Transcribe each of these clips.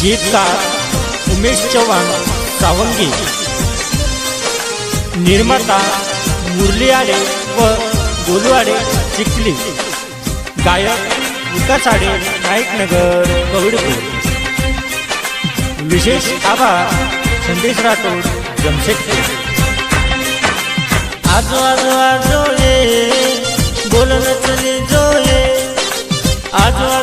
गीतकार उमेश चव्हाण सावंगी. निर्माता मुरली आडे व गोलवाडे चिखली. गायक विकास आडे नाईकनगर कवडपूर विशेष आभार संदेश राठोड जमशेदपूर. आजो आजो आजो ये बोलन चली जो ये आजो आजो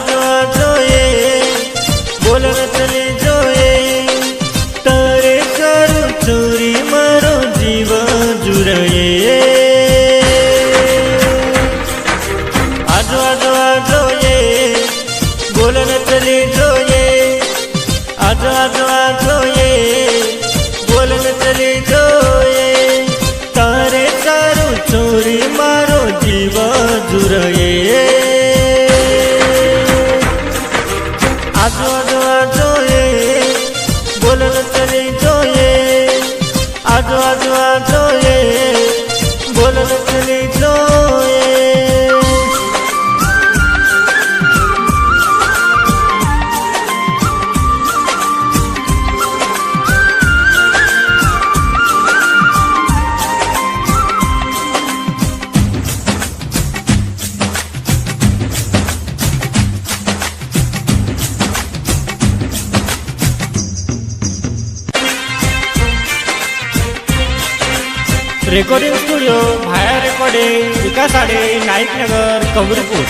रेकॉर्डिंग स्टुडिओ भाया रेकॉर्डिंग विकास आडे नाईकनगर कवडपूर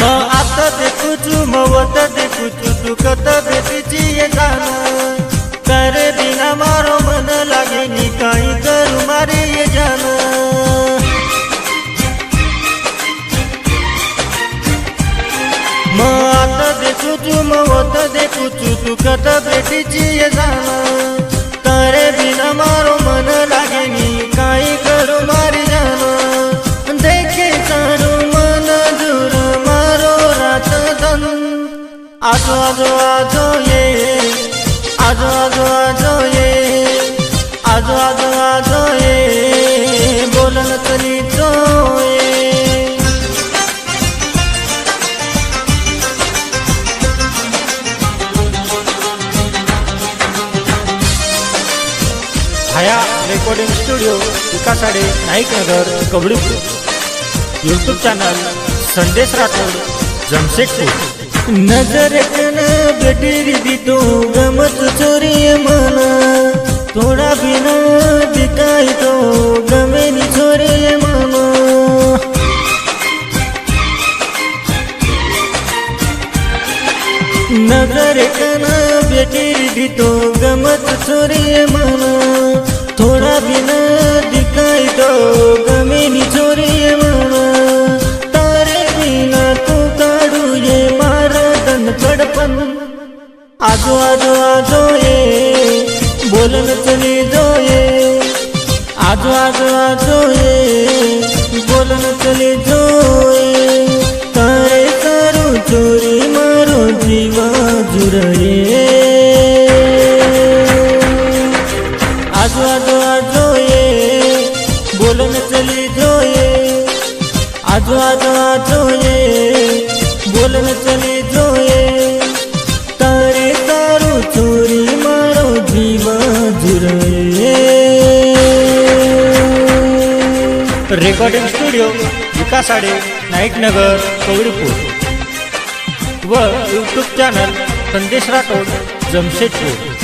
मग आता देखू तू मवत देखू तू तू कत बेटीची ये जाण करे बिना मारो मन लागे नी काही करू मारे ये जाण मग आता देखू तू मवत देखू तू तू कत बेटीची ये जाण करे आजो आजो आजो ये. आजो आजो आजो ये. आजो आजो आजो ये. बोलन तरी तो ये. हया रेकॉर्डिंग स्टुडिओ विकासाडे Naiknagar कबडीपूर. YouTube channel Sandesh Rathod Jamshedpur. नजर कन बेटी दी तो गमत चोरी मन थोडा बिना दिखाई तो गमेनी छोरी मन नजर कन बेटी दी तो गमत चोरी मन थोडा बिना दिखाई तो આજો આજો આજો એ બોલ નચની જોયે આજો આજો આજો એ બોલ નચની જોએ તારે તારું ચોરી મારો જીવા જુરાએ આજો આજો આજો એ બોલ નચલી જોએ આજો આજો આજો એ બોલ નચલી रेकॉर्डिंग स्टुडिओ विकास आडे नाईकनगर कवडीपूर. व यूट्यूब चॅनल संदेश राठोड जमशेदपूर.